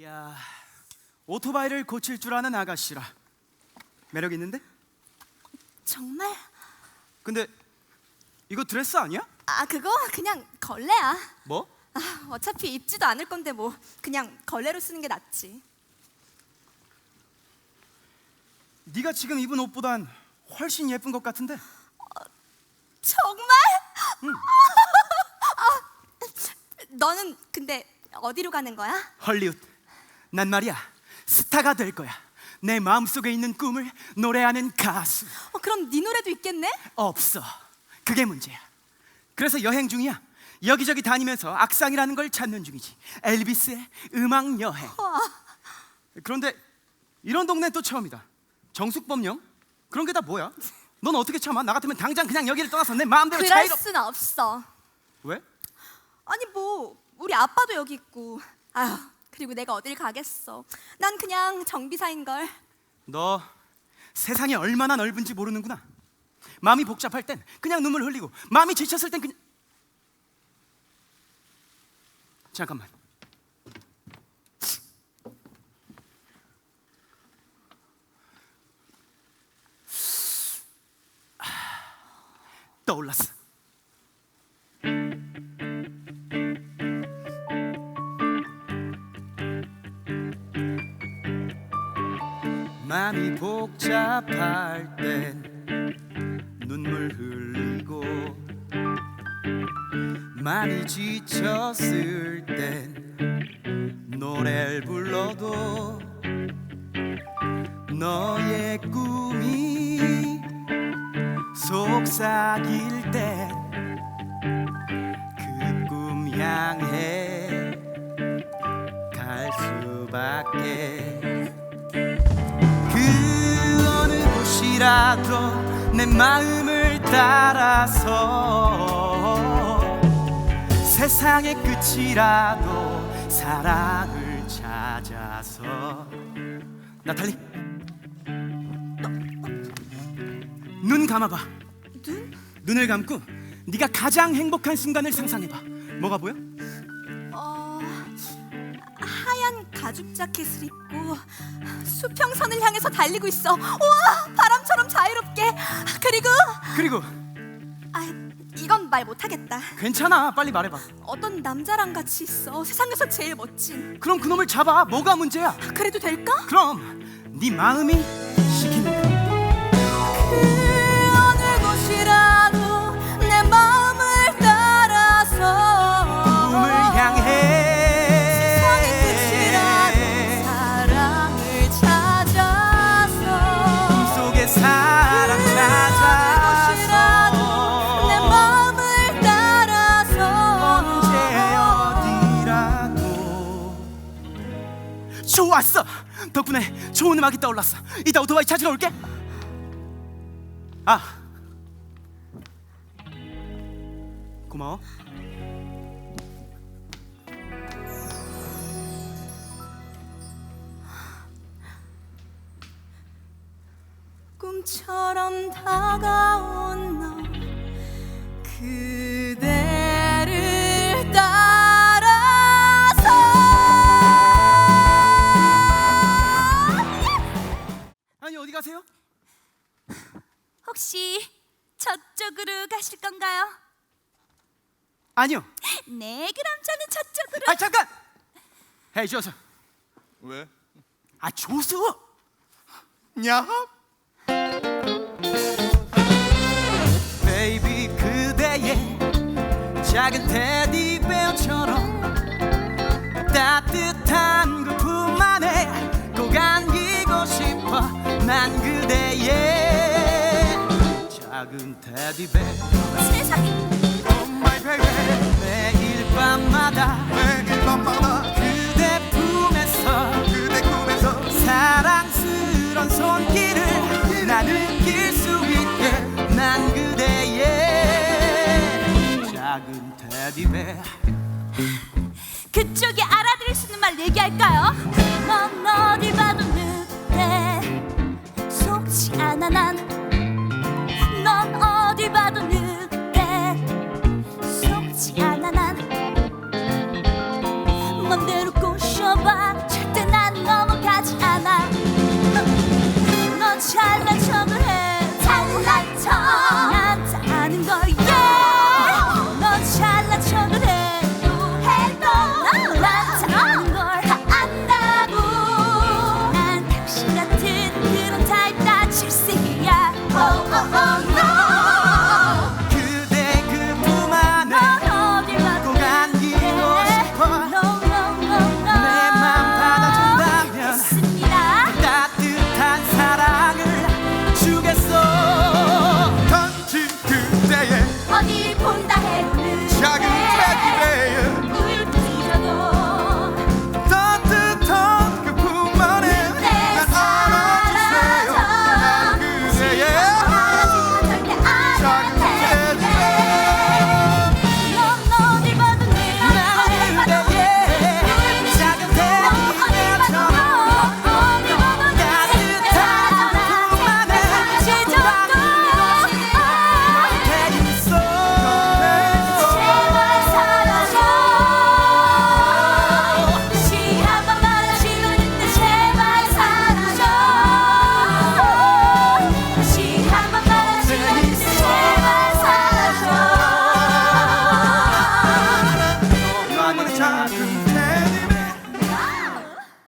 이야, 오토바이를 고칠 줄 아는 아가씨라 매력 있는데? 정말? 근데 이거 드레스 아니야? 아 그거 그냥 걸레야. 뭐? 아, 어차피 입지도 않을 건데 뭐 그냥 걸레로 쓰는 게 낫지. 네가 지금 입은 옷보단 훨씬 예쁜 것 같은데. 정말? 아, 너는 근데 어디로 가는 거야? 헐리우드. 난 말이야 스타가 될 거야. 내 마음속에 있는 꿈을 노래하는 가수. 어, 그럼 네 노래도 있겠네? 없어. 그게 문제야. 그래서 여행 중이야. 여기저기 다니면서 악상이라는 걸 찾는 중이지. 엘비스의 음악 여행. 와, 그런데 이런 동네 또 처음이다. 정숙범령? 그런 게 다 뭐야? 넌 어떻게 참아? 나 같으면 당장 그냥 여기를 떠나서 내 마음대로 그럴 자유로. 순 없어. 왜? 아니 뭐 우리 아빠도 여기 있고. 아휴 그리고 내가 어딜 가겠어. 난 그냥 정비사인 걸. 너 세상이 얼마나 넓은지 모르는구나. 마음이 복잡할 땐 그냥 눈물 흘리고 마음이 지쳤을 땐 그냥 잠깐만. 아, 떠올랐어. 마음이 복잡할 땐 눈물 흘리고 많이 지쳤을 땐 노래를 불러도 너의 꿈이 속삭일 땐 곳이라도 내 마음을 따라서 세상의 끝이라도 사랑을 찾아서 나탈리 눈 감아봐 눈? 눈을 감고 네가 가장 행복한 순간을 상상해봐 뭐가 보여? 어, 하얀 가죽 자켓을 입고 수평선을 향해서 달리고 있어. 우와, 바람처럼 자유롭게. 그리고 그리고 아, 이건 말 못하겠다. 괜찮아 빨리 말해봐 어떤 남자랑 같이 있어. 세상에서 제일 멋진. 그럼 그놈을 잡아 뭐가 문제야 그래도 될까? 그럼 네 마음이 좋았어. 덕분에 좋은 음악이 떠올랐어. 이따 오토바이 찾으러 올게. 아. 고마워. 꿈처럼 다가온 저쪽으로 가실 건가요? 아니요 네 그럼 저는 저쪽으로 아 잠깐 헤이 조수 왜? 아 조수 야? 베이비 그대의 작은 테디베어처럼 따뜻한 그 품 안에 꼭 안기고 싶어 난 작은 테디베어 세상에. Oh my baby 매일 밤마다 매일 밤마다 그대 품에서 그대 꿈에서 사랑스런 손길을 나 느낄 수 있게 난 그대의 작은 테디베어 그쪽이 알아들을 수 있는 말 얘기할까요? 넌 어딜 봐도 늑대. 속지 않아 난